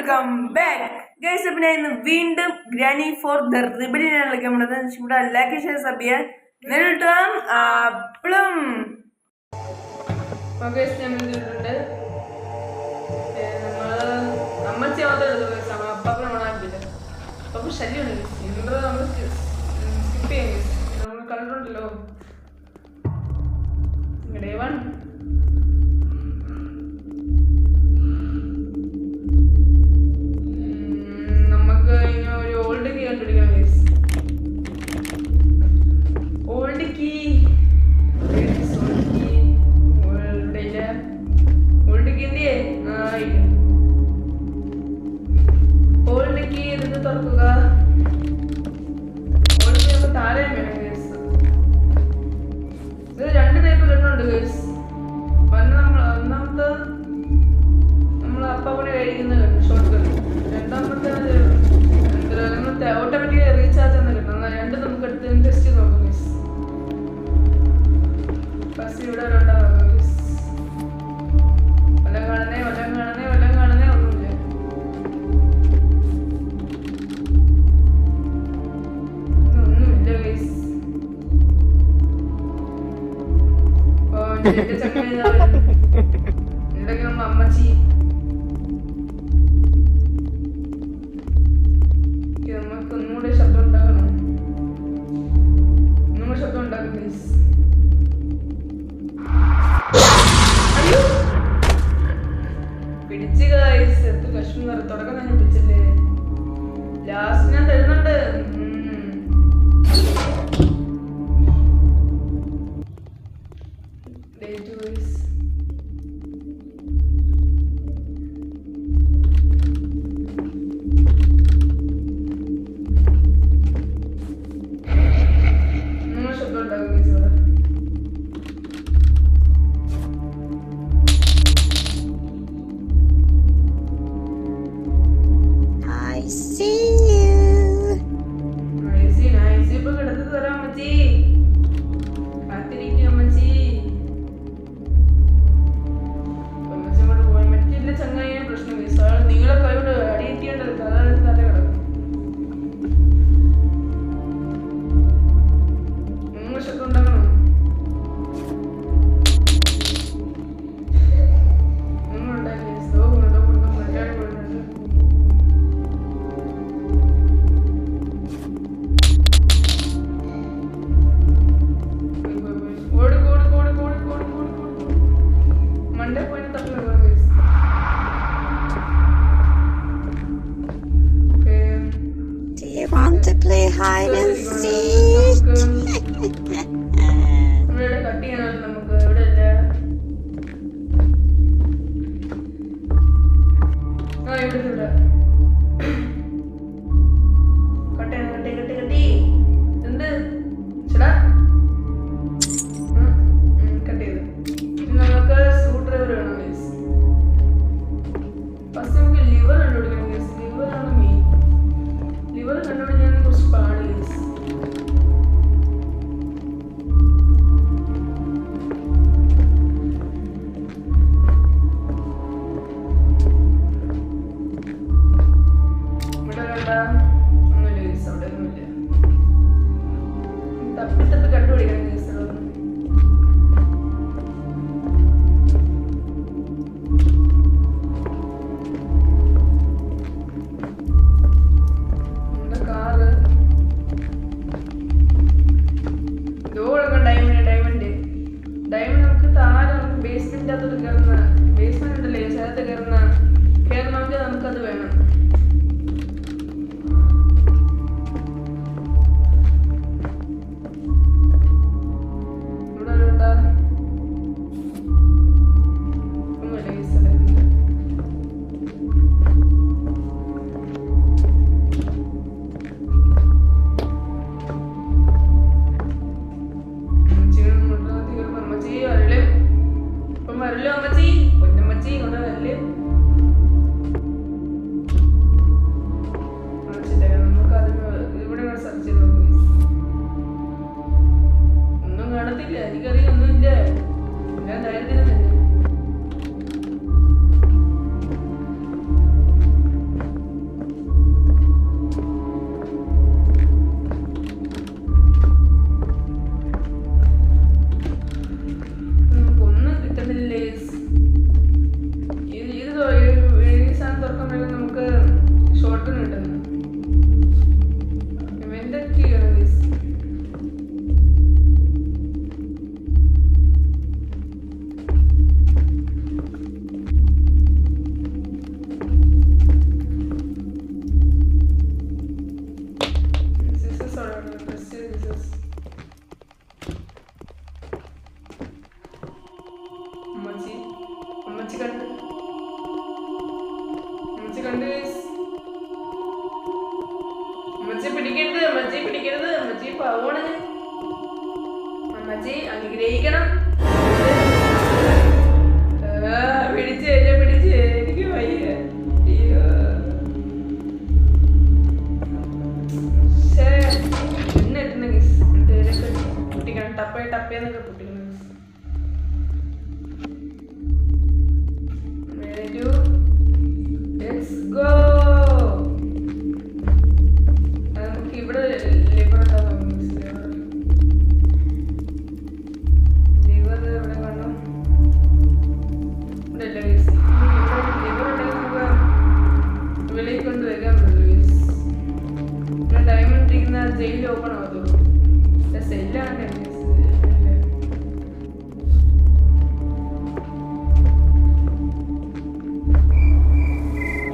Welcome back guys പിന്നെ ഇന്ന് വീണ്ടും ഗ്രാനി ഫോർ ദ റിബിലിനാണ് കളിക്കാൻ പോകുന്നത് ഇവിടെ ലൈക്ക് ഷെയർ സബ് ചെയ്യാൻ നേരിട്ടും അപ്പളും നമ്മളുണ്ട് ശല്യമുണ്ട്. സിലിണ്ടർ നമ്മൾ സ്കിപ്പ് ചെയ്യാൻ നമ്മൾ കണ്ടിട്ടുണ്ടല്ലോ. ಲಕ್ಷ್ಮೀ ವ್ರತ ಒಳಗೆ ನಾನು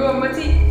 જો પછી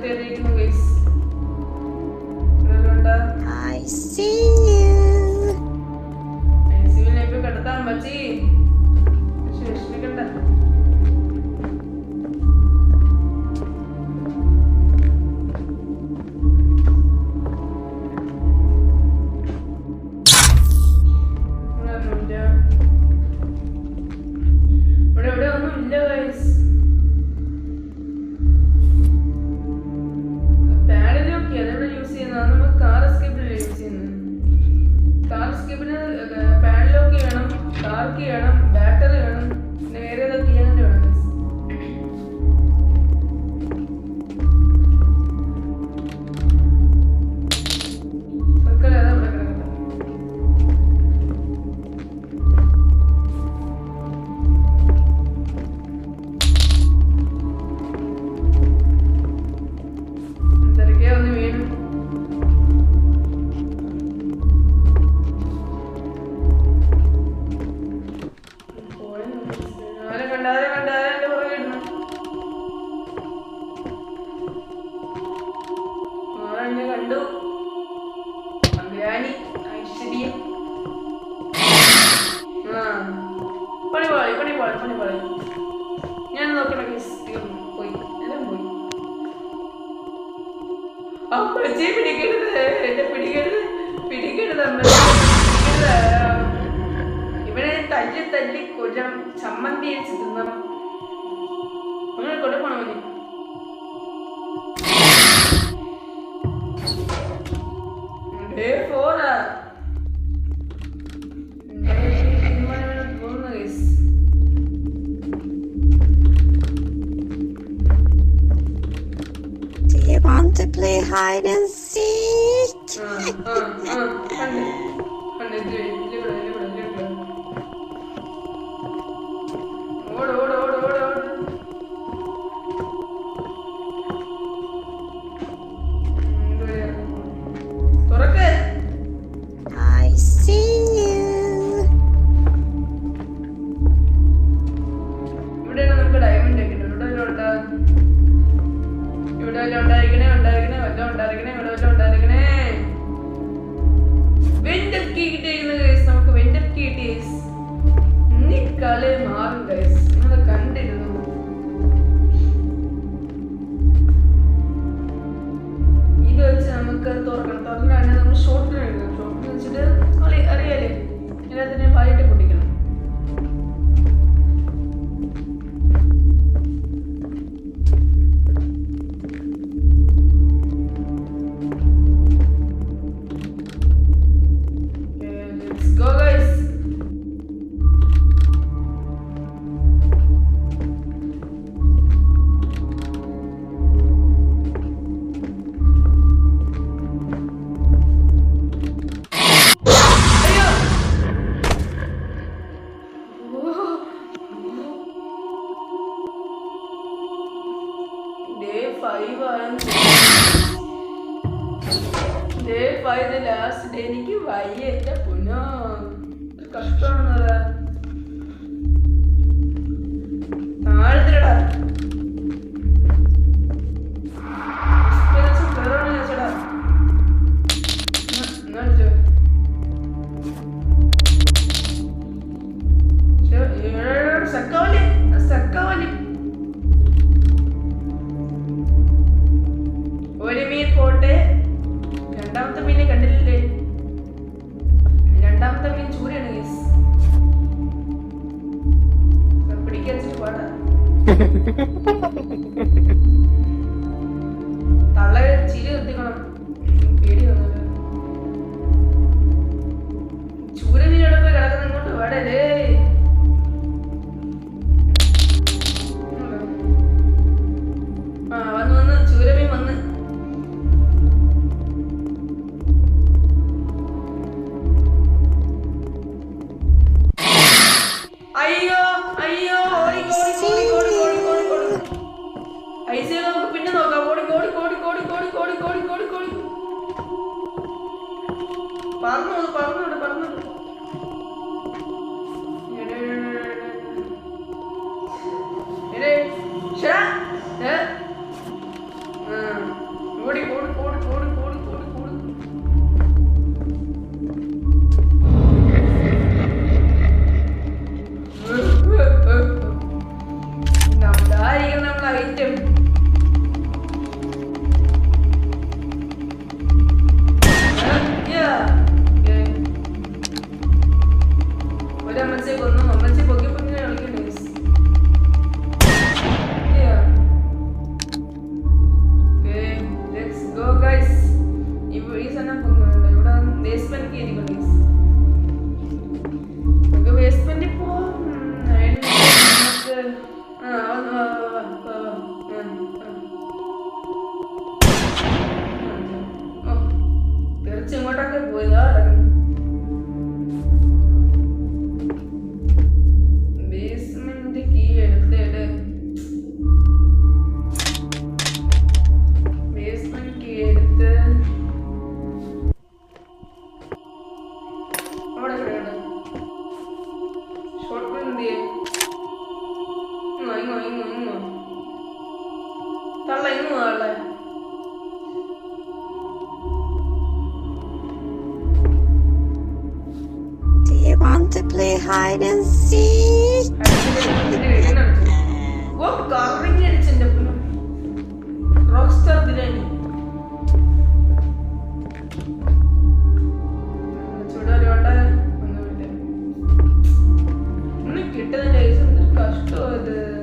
delante ചെയ്യണം ചമ്മന്തിയരിച്ച് തിന്നണം അങ്ങനെ Do you Want to play hide and seek? Ah, ah, ah. uh, uh, uh, 100, 100. ¡Oro, oro! Hã? Reason నాకు దేశపానికి ఇది కొన్ని പറയുന്നു ആൾ Want to play hide and seek? What garbage is in the rockstar biryani? കിട്ടുന്ന licence കഷ്ടം അത്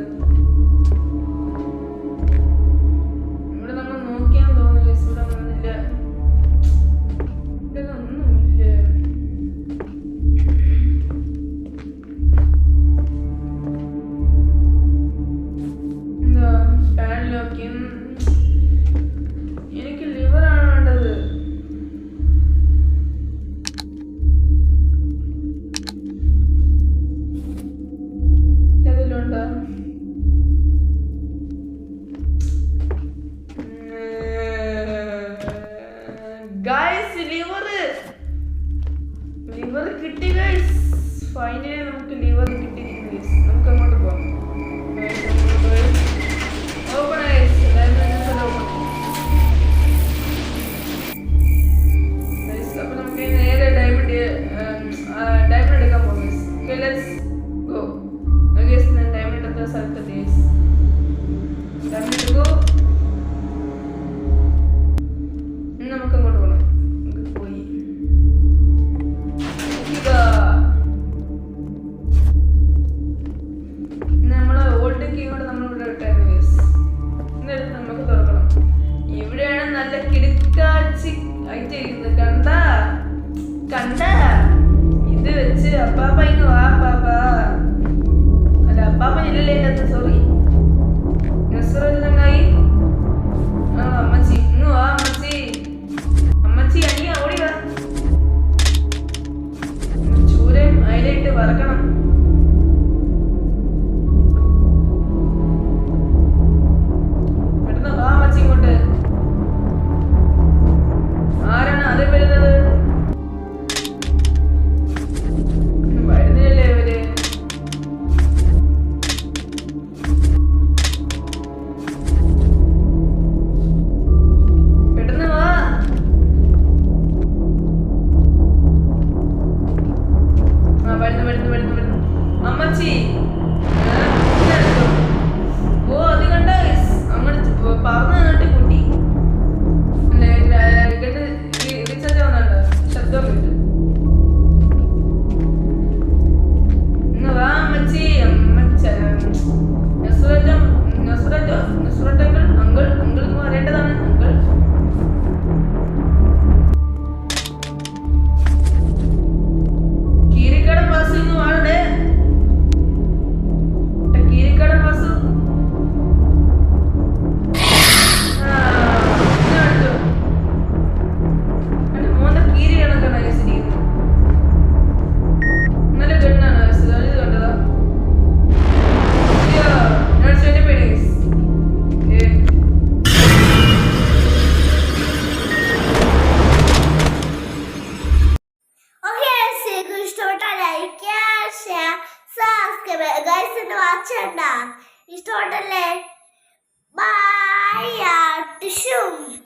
ഇട്ട് വറക്കണം.